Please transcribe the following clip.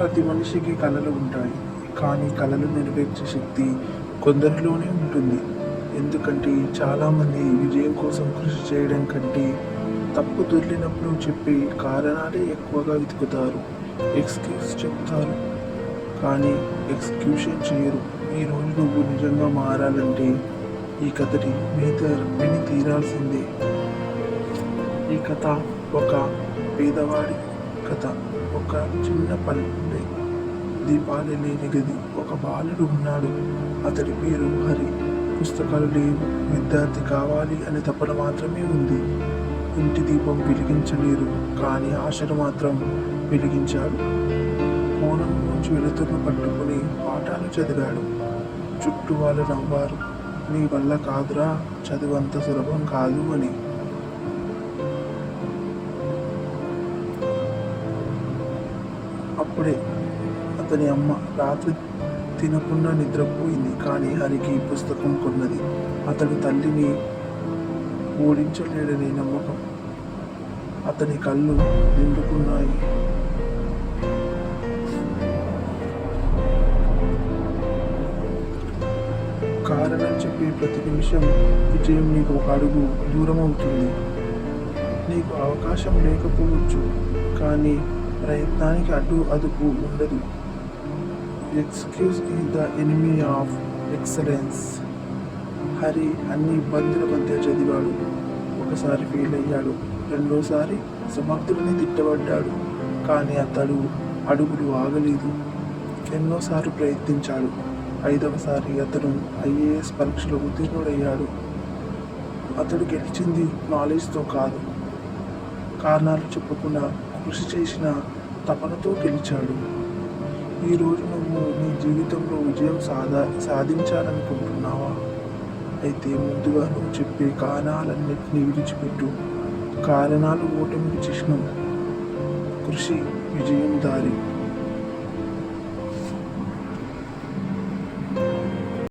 ప్రతి మనిషికి కళలు ఉంటాయి. కానీ కళలు నెరవేర్చే శక్తి కొందరిలోనే ఉంటుంది. ఎందుకంటే చాలామంది విజయం కోసం కృషి చేయడం కంటే తప్పు దొరికినప్పుడు చెప్పే కారణాలే ఎక్కువగా వెతుకుతారు. ఎక్స్క్యూజ్ చెప్తారు. కానీ ఎక్స్క్యూషన్ చేయరు. ఈరోజు నువ్వు నిజంగా మారాలంటే ఈ కథని విని విని తీరాల్సిందే. ఈ కథ ఒక పేదవాడి కథ. ఒక చిన్న పల్లె దీపాలు లేని గది ఒక బాలుడు ఉన్నాడు. అతడి పేరు హరి. పుస్తకాలు లేవు. విద్యార్థి కావాలి అనే తపన మాత్రమే ఉంది. ఇంటి దీపం వెలిగించలేరు. కానీ ఆశను మాత్రం వెలిగించాడు. కోణం నుంచి వెలుతురును పట్టుకుని పాఠాలు చదివాడు. చుట్టూ వాళ్ళు నవ్వారు. నీ వల్ల కాదురా. చదువు అంత సులభం కాదు అని. అప్పుడే అతని అమ్మ రాత్రి తినకుండా నిద్రపోయింది. కానీ హరికి పుస్తకం కొన్నది. అతడి తల్లిని ఓడించలేడని నమ్మకం అతని కళ్ళు నిండుకున్నాయి. కారణం చెప్పే ప్రతి నిమిషం విజయం నీకు ఒక అడుగు దూరం అవుతుంది నీకు అవకాశం లేకపోవచ్చు. కానీ ప్రయత్నానికి అటు అదుపు ఉండదు. Excuse is the enemy of excellence Hari అన్ని ఇబ్బందుల మధ్య చదివాడు. ఒకసారి ఫెయిల్ అయ్యాడు. రెండోసారి సమర్థుడిని తిట్టబడ్డాడు. కానీ అతడు అడుగులు ఆగలేదు. ఎన్నోసార్లు ప్రయత్నించాడు. ఐదవసారి అతను ఐఏఎస్ పరీక్షలో ఉత్తీర్ణుడయ్యాడు. అతడు గెలిచింది నాలెడ్జ్తో కాదు. కారణాలు చెప్పకుండా కృషి చేసిన తపనతో గెలిచాడు. ఈరోజు నువ్వు నీ జీవితంలో విజయం సాధా సాధించాలనుకుంటున్నావా? అయితే ముందుగా నువ్వు చెప్పే కారణాలన్నింటినీ విడిచిపెట్టు. కారణాలు ఓటమికి చిహ్నం. కృషి విజయం దారి.